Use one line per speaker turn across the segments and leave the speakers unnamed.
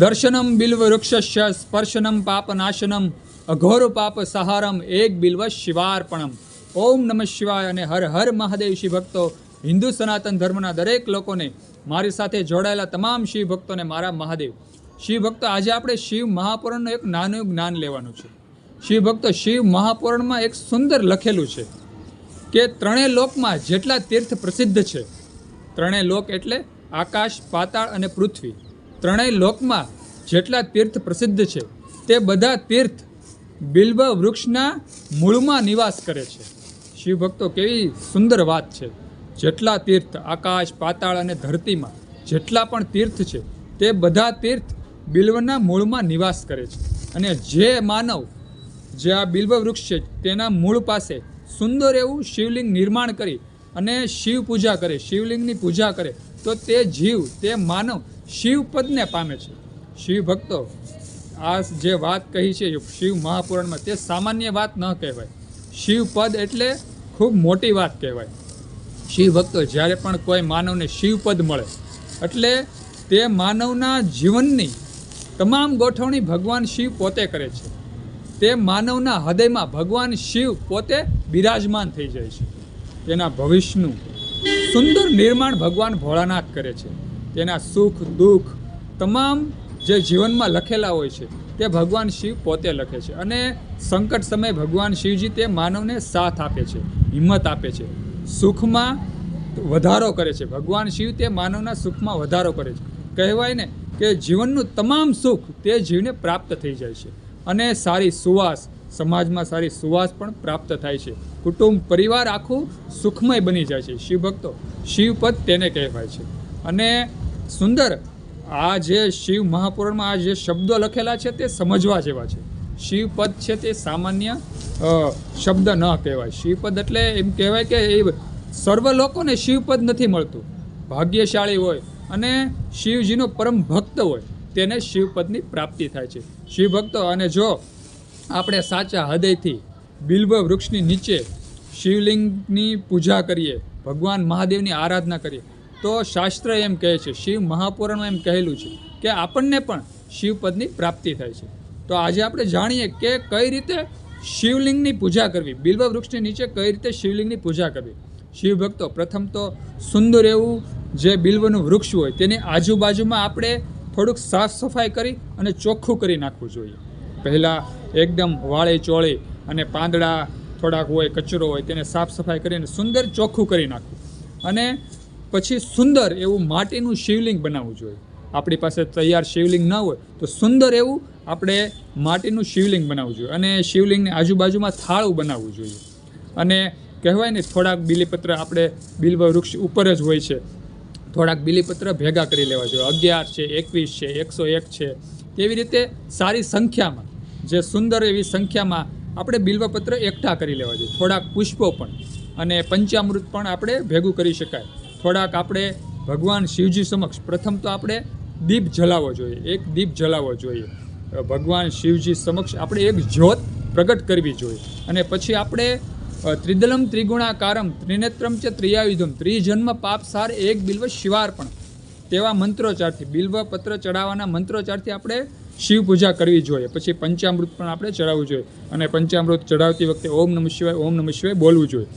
દર્શનમ બિલ્વ વૃક્ષસ્ય, સ્પર્શનમ પાપનાશનમ, અઘોર પાપ સહારમ, એક બિલ્વ શિવાર્પણમ. ઓમ નમઃ શિવાય અને હર હર મહાદેવ શિવ ભક્તો, હિન્દુ સનાતન ધર્મના દરેક લોકોને મારી સાથે જોડાયેલા તમામ શિવ ભક્તોને મારા મહાદેવ. શિવ ભક્તો, આજે આપણે શિવ મહાપુરાણનું એક નાનું જ્ઞાન લેવાનું છે. શિવ ભક્તો, શિવ મહાપુરાણમાં એક સુંદર લખેલું છે કે ત્રણેય લોકમાં જેટલા તીર્થ પ્રસિદ્ધ છે, ત્રણેય લોક એટલે આકાશ, પાતાળ અને પૃથ્વી. ત્રણેય લોકમાં જેટલા તીર્થ પ્રસિદ્ધ છે, તે બધા તીર્થ બિલ્વ વૃક્ષના મૂળમાં નિવાસ કરે છે. શિવ ભક્તો કેવી સુંદર વાત છે. જેટલા તીર્થ આકાશ, પાતાળ અને ધરતીમાં જેટલા પણ તીર્થ છે, તે બધા તીર્થ બિલ્વના મૂળમાં નિવાસ કરે છે. અને જે માનવ, જે આ બિલ્વ વૃક્ષ છે, તેના મૂળ પાસે સુંદર એવું શિવલિંગ નિર્માણ કરી અને શિવ પૂજા કરે, શિવલિંગની પૂજા કરે, તો તે જીવ, તે માનવ શિવપદને પામે છે. શિવ ભક્તો આ જે વાત કહી છે શિવ મહાપુરાણમાં તે સામાન્ય વાત ન કહેવાય. શિવપદ એટલે ખૂબ મોટી વાત કહેવાય. શિવ ભક્તો જ્યારે પણ કોઈ માનવને શિવપદ મળે, એટલે તે માનવના જીવનની તમામ ગોઠવણી ભગવાન શિવ પોતે કરે છે. તે માનવના હૃદયમાં ભગવાન શિવ પોતે બિરાજમાન થઈ જાય છે. તેના ભવિષ્યનું સુંદર નિર્માણ ભગવાન ભોળાનાથ કરે છે. તેના સુખ, દુઃખ તમામ જે જીવનમાં લખેલા હોય છે, તે ભગવાન શિવ પોતે લખે છે. અને સંકટ સમયે ભગવાન શિવજી તે માનવને સાથ આપે છે, હિંમત આપે છે, સુખમાં વધારો કરે છે. ભગવાન શિવ તે માનવના સુખમાં વધારો કરે છે. કહેવાય ને કે જીવનનું તમામ સુખ તે જીવને પ્રાપ્ત થઈ જાય છે. અને સારી સુવાસ, સમાજમાં સારી સુવાસ પણ પ્રાપ્ત થાય છે. કુટુંબ, પરિવાર આખું સુખમય બની જાય છે. શિવ ભક્તો શિવપદ તેને કહેવાય છે. અને સુંદર. આ જે શિવ મહાપુરાણમાં આ જે શબ્દો લખેલા છે તે સમજવા જેવા છે. શિવપદ છે તે સામાન્ય શબ્દ ન કહેવાય. શિવપદ એટલે એમ કહેવાય કે એ સર્વ લોકોને શિવપદ નથી મળતું. ભાગ્યશાળી હોય અને શિવજીનો પરમ ભક્ત હોય તેને શિવપદની પ્રાપ્તિ થાય છે. શિવ ભક્તો અને જો આપણે સાચા હૃદયથી બિલ્વ વૃક્ષની નીચે શિવલિંગની પૂજા કરીએ, ભગવાન મહાદેવની આરાધના કરીએ તો શાસ્ત્ર એમ કહે છે, શિવ મહાપુરાણમાં એમ કહેલું છે કે આપણને પણ શિવપદની પ્રાપ્તિ થાય છે. તો આજે આપણે જાણીએ કે કઈ રીતે શિવલિંગની પૂજા કરવી, બિલ્વ વૃક્ષની નીચે કઈ રીતે શિવલિંગની પૂજા કરવી. શિવ ભક્તો, પ્રથમ તો સુંદર એવું જે બિલ્વનું વૃક્ષ હોય તેની આજુબાજુમાં આપણે થોડુંક સાફ સફાઈ કરી અને ચોખ્ખું કરી નાખવું જોઈએ. પહેલાં એકદમ વાળે ચોળે અને પાંદડા થોડાક હોય, કચરો હોય તેને સાફ સફાઈ કરીને સુંદર ચોખ્ખું કરી નાખવું. અને પછી સુંદર એવું માટીનું શિવલિંગ બનાવવું જોઈએ. આપણી પાસે તૈયાર શિવલિંગ ન હોય તો સુંદર એવું આપણે માટીનું શિવલિંગ બનાવવું જોઈએ અને શિવલિંગની આજુબાજુમાં થાળું બનાવવું જોઈએ. અને કહેવાય ને થોડાક બીલીપત્ર આપણે બિલ્વ વૃક્ષ ઉપર જ હોય છે. થોડાક બીલીપત્ર ભેગા કરી લેવા જોઈએ. અગિયાર છે, એકવીસ છે, એકસો એક છે. તેવી રીતે? સારી સંખ્યામાં. જે સુંદર એવી સંખ્યામાં આપણે બિલ્વપત્ર એકઠા કરી લેવા જોઈએ. થોડાક પુષ્પો પણ અને પંચામૃત પણ આપણે ભેગું કરી શકાય. થોડાક આપણે ભગવાન શિવજી સમક્ષ પ્રથમ તો આપણે દીપ જલાવવો જોઈએ, એક દીપ જલાવવો જોઈએ. ભગવાન શિવજી સમક્ષ આપણે એક જ્યોત પ્રગટ કરવી જોઈએ. અને પછી આપણે ત્રિદલમ ત્રિગુણાકારમ ત્રિનેત્રમ છે ત્રિયાયુધમ ત્રિજન્મ પાપસાર એક બિલ્વ શિવાર્પણ. તેવા મંત્રોચ્ચારથી, બિલ્વ પત્ર ચડાવવાના મંત્રોચ્ચારથી આપણે શિવ પૂજા કરવી જોઈએ. પછી પંચામૃત પણ આપણે ચડાવવું જોઈએ. અને પંચામૃત ચડાવતી વખતે ઓમ નમઃ શિવાય, ઓમ નમઃ શિવાય બોલવું જોઈએ.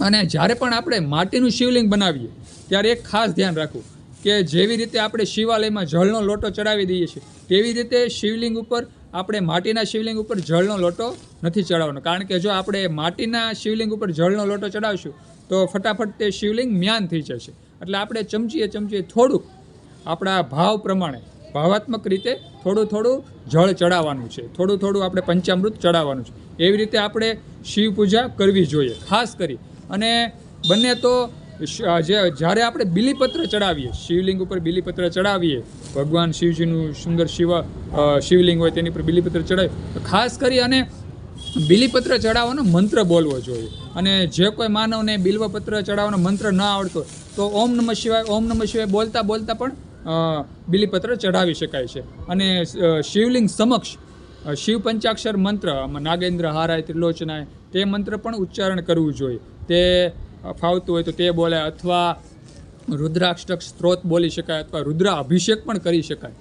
અને જ્યારે પણ આપણે માટીનું શિવલિંગ બનાવીએ, ત્યારે એક ખાસ ધ્યાન રાખવું કે જેવી રીતે આપણે શિવાલયમાં જળનો લોટો ચડાવી દઈએ છીએ, તેવી રીતે શિવલિંગ ઉપર આપણે માટીના શિવલિંગ ઉપર જળનો લોટો નથી ચડાવવાનો. કારણ કે જો આપણે માટીના શિવલિંગ ઉપર જળનો લોટો ચડાવશું, તો ફટાફટ તે શિવલિંગ મ્યાન થઈ જશે. એટલે આપણે ચમચીએ ચમચીએ થોડુંક આપણા ભાવ પ્રમાણે, ભાવાત્મક રીતે થોડું થોડું જળ ચડાવવાનું છે. થોડું થોડું આપણે પંચામૃત ચડાવવાનું છે. એવી રીતે આપણે શિવ પૂજા કરવી જોઈએ. ખાસ કરી અને બંને તો જે, જ્યારે આપણે બિલીપત્ર ચડાવીએ, શિવલિંગ ઉપર બિલીપત્ર ચડાવીએ, ભગવાન શિવજીનું સુંદર શિવ શિવલિંગ હોય તેની ઉપર બિલીપત્ર ચડાવીએ ખાસ કરી અને બિલીપત્ર ચડાવવાનો મંત્ર બોલવો જોઈએ. અને જે કોઈ માનવને બિલ્વપત્ર ચડાવવાનો મંત્ર ન આવડતો, તો ઓમ નમઃ શિવાય, ઓમ નમઃ શિવાય બોલતા બોલતા પણ બિલીપત્ર ચડાવી શકાય છે. અને શિવલિંગ સમક્ષ શિવ પંચાક્ષર મંત્ર નાગેન્દ્ર હારાય ત્રિલોચનાય, તે મંત્ર પણ ઉચ્ચારણ કરવું જોઈએ. તે ફાવતું હોય તો તે બોલે અથવા રુદ્રાષ્ટક સ્ત્રોત બોલી શકાય અથવા રુદ્ર અભિષેક પણ કરી શકાય.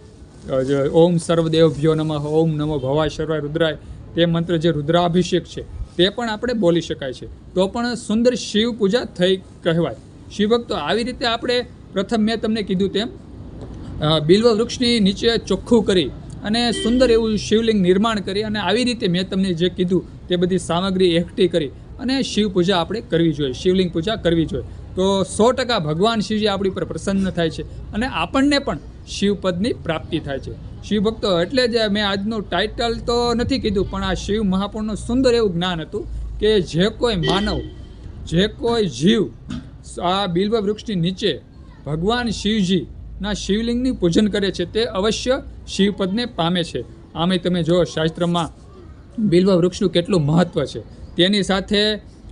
ઓમ સર્વદેવભ્યો નમઃ, ઓમ નમો ભવાય શર્વાય રુદ્રાય, તે મંત્ર જે રુદ્રાભિષેક છે, તે પણ આપણે બોલી શકાય છે. તો પણ સુંદર શિવ પૂજા થઈ કહેવાય. શિવભક્તો, આવી રીતે આપણે પ્રથમ મેં તમને કીધું તેમ બિલ્વ વૃક્ષની નીચે ચોખ્ખું કરી અને સુંદર એવું શિવલિંગ નિર્માણ કરી અને આવી રીતે મેં તમને જે કીધું તે બધી સામગ્રી એકઠી કરી. અને શિવ પૂજા આપણે કરવી જોઈએ, શિવલિંગ પૂજા કરવી જોઈએ. તો સો ટકા ભગવાન શિવજી આપણી પર પ્રસન્ન થાય છે અને આપણને પણ શિવપદની પ્રાપ્તિ થાય છે. શિવ ભક્તો, એટલે જ મેં આજનું ટાઇટલ તો નથી કીધું, પણ આ શિવ મહાપુરનું સુંદર એવું જ્ઞાન હતું કે જે કોઈ માનવ, જે કોઈ જીવ આ બિલ્વ વૃક્ષની નીચે ભગવાન શિવજીના શિવલિંગની પૂજન કરે છે, તે અવશ્ય શિવપદને પામે છે. આમે તમે જો શાસ્ત્રમાં બિલ્વ વૃક્ષનું કેટલું મહત્ત્વ છે. તેની સાથે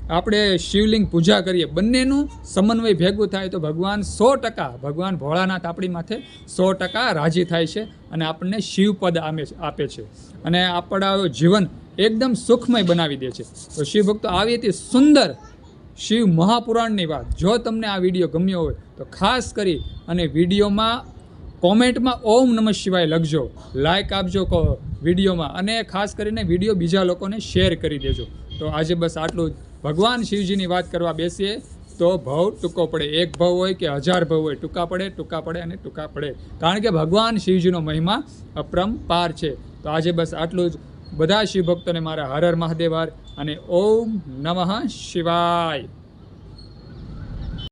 આપણે શિવલિંગ પૂજા કરીએ. બંનેનું સમન્વય ભેગું થાય તો ભગવાન સો ટકા, ભગવાન ભોળાનાથ આપણી માથે સો ટકા રાજી થાય છે અને આપણને શિવપદ આમે આપે છે. અને આપણા જીવન એકદમ સુખમય બનાવી દે છે. તો શિવ ભક્તો, આવી હતી સુંદર શિવ મહાપુરાણની વાત. જો તમને આ વીડિયો ગમ્યો હોય તો ખાસ કરી અને વિડીયોમાં કોમેન્ટમાં ઓમ નમઃ શિવાય લખજો લાઈક આપજો કહો વિડીયોમાં અને ખાસ કરીને વીડિયો બીજા લોકોને શેર કરી દેજો. તો આજે બસ આટલું જ. ભગવાન શિવજીની વાત કરવા બેસીએ તો ભાવ ટૂંકો પડે. એક ભાવ હોય કે હજાર ભાવ હોય, ટૂંકા પડે ટૂંકા પડે અને ટૂંકા પડે. કારણ કે ભગવાન શિવજીનો મહિમા અપરંપાર છે. તો આજે બસ આટલું જ. બધા શિવ ભક્તોને મારા હર હર મહાદેવ અને ઓમ નમઃ શિવાય.